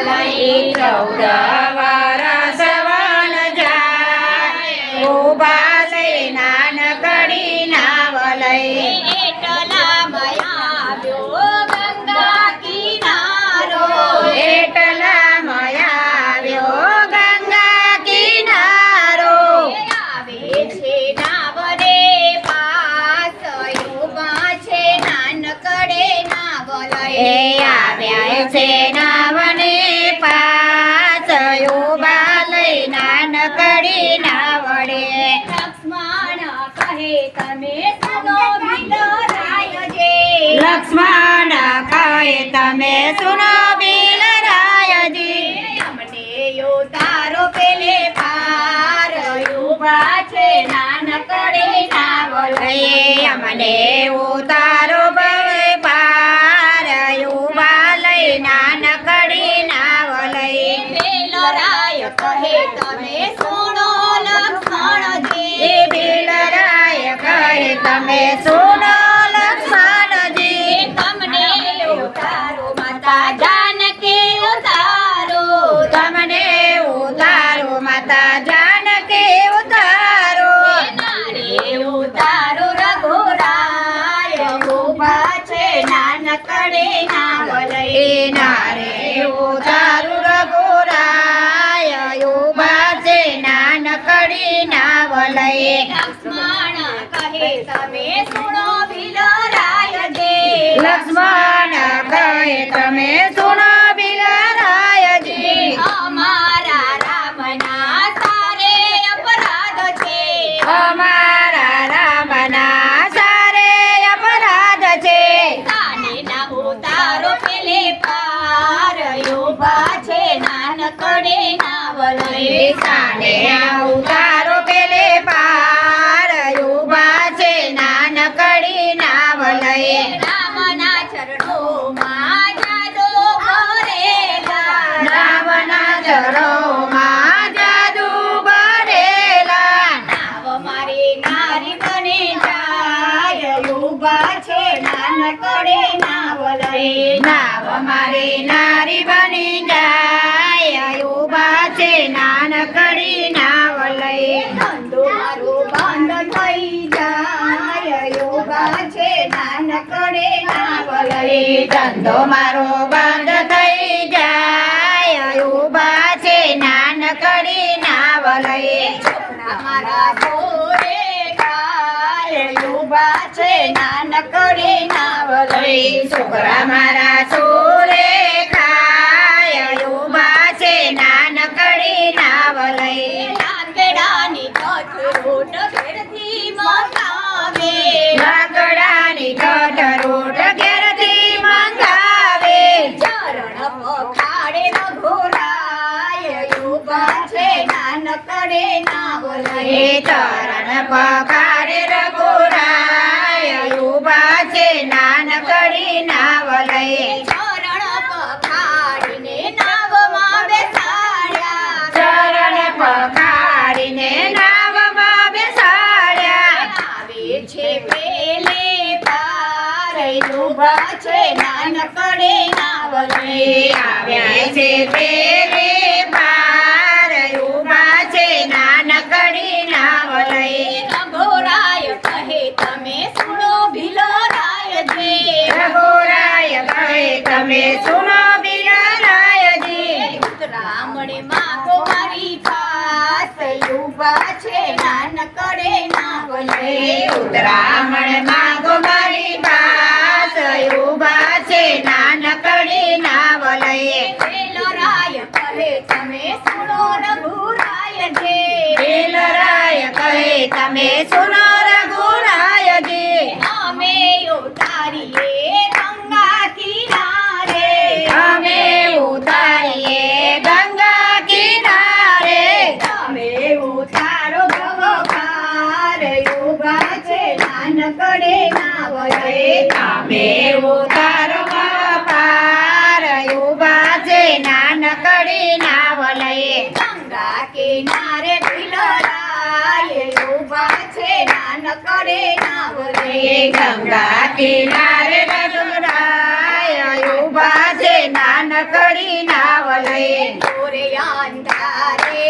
વલય ચૌદ વરસ વન જાય ઊભા લઈ નાનકડી નાવલય એટલા મયાવ્યો ગંગા કિનારો એટલા મયાવ્યો ગંગા કિનારો આવે છે નાવરે પાસ ઊભા છે નાનકડે નાવલય એ આવ્યા છે લક્ષ્મણ કહે તમે સુનો બિલરાયજી અમને યો તારો પેલે પાર યુગા છે નાનકડે ના એ અમને ઉતારો તમે સુનો લક્ષ્મણજી. તમને ઉતારો માતા જાનકી ઉતારો. તમને ઉતારો માતા જાનકી ઉતારો. નારે ઉતારો રઘુરાય. ઊભા છે નાનકડે ના નારે ઉતારો રઘુરાય. નાવ લક્ષ્મણ કહે તમે સુણો ભીલરાય જે. લક્ષ્મણ કહે તમે સુનો અમારા રામના સારે અપરાધ છે. અમારા રામના સારે અપરાધ છે. કાને ના ઉતારો પેલે પાર ઊભા છે નાનકડે નાવલય સાને ઉતારો નાવલય નાવ મારી નારી બની જાય ઊભા છે નાનકડી નાવ લઈ ધંધો મારો બંધ થઈ જાય ઊભા છે નાનકડે નાવલય ધંધો મારો બંધ થઈ જાય ઊભા છે નાનકડી નાવ લઈ મારા ઊભા છે નાનકડે નાવલય છોકરા મારા છોરે ખાય ઊભા છે નાનકડી નાવ લાકડાની કઠરોટ ઘેરથી મંગાવે. લાકડાની કઠરોટ ઘેરથી મંગાવે. ચરણ પખાડે રઘુરાય ઊભા છે નાનકડે ચરણ પખાડે નાનકડી નાવ લઈ. ચરણ પખાડીને નાવમાં બેસાડ્યા. ચરણ પખાડીને નાવમાં બેસાડ્યા. આવે છે પેલે પારે ઊભા છે નાનકડે નાવલય આવ્યા છે પેલે પાર. છે છે વેલરાય કહે તમે સુણો રઘુરાય જે બિલરાય કહે તમે સુનો નાવલય અમે ઉતારો પાર ઊભા નાનકડી નાવ લઈ ગંગા કિનારે ભીલરાય છે નાનકડે નાવલય. ગંગા કિનારે રઘુરાય ઊભા છે નાનકડી નાવ લઈ ઓરે અંધારે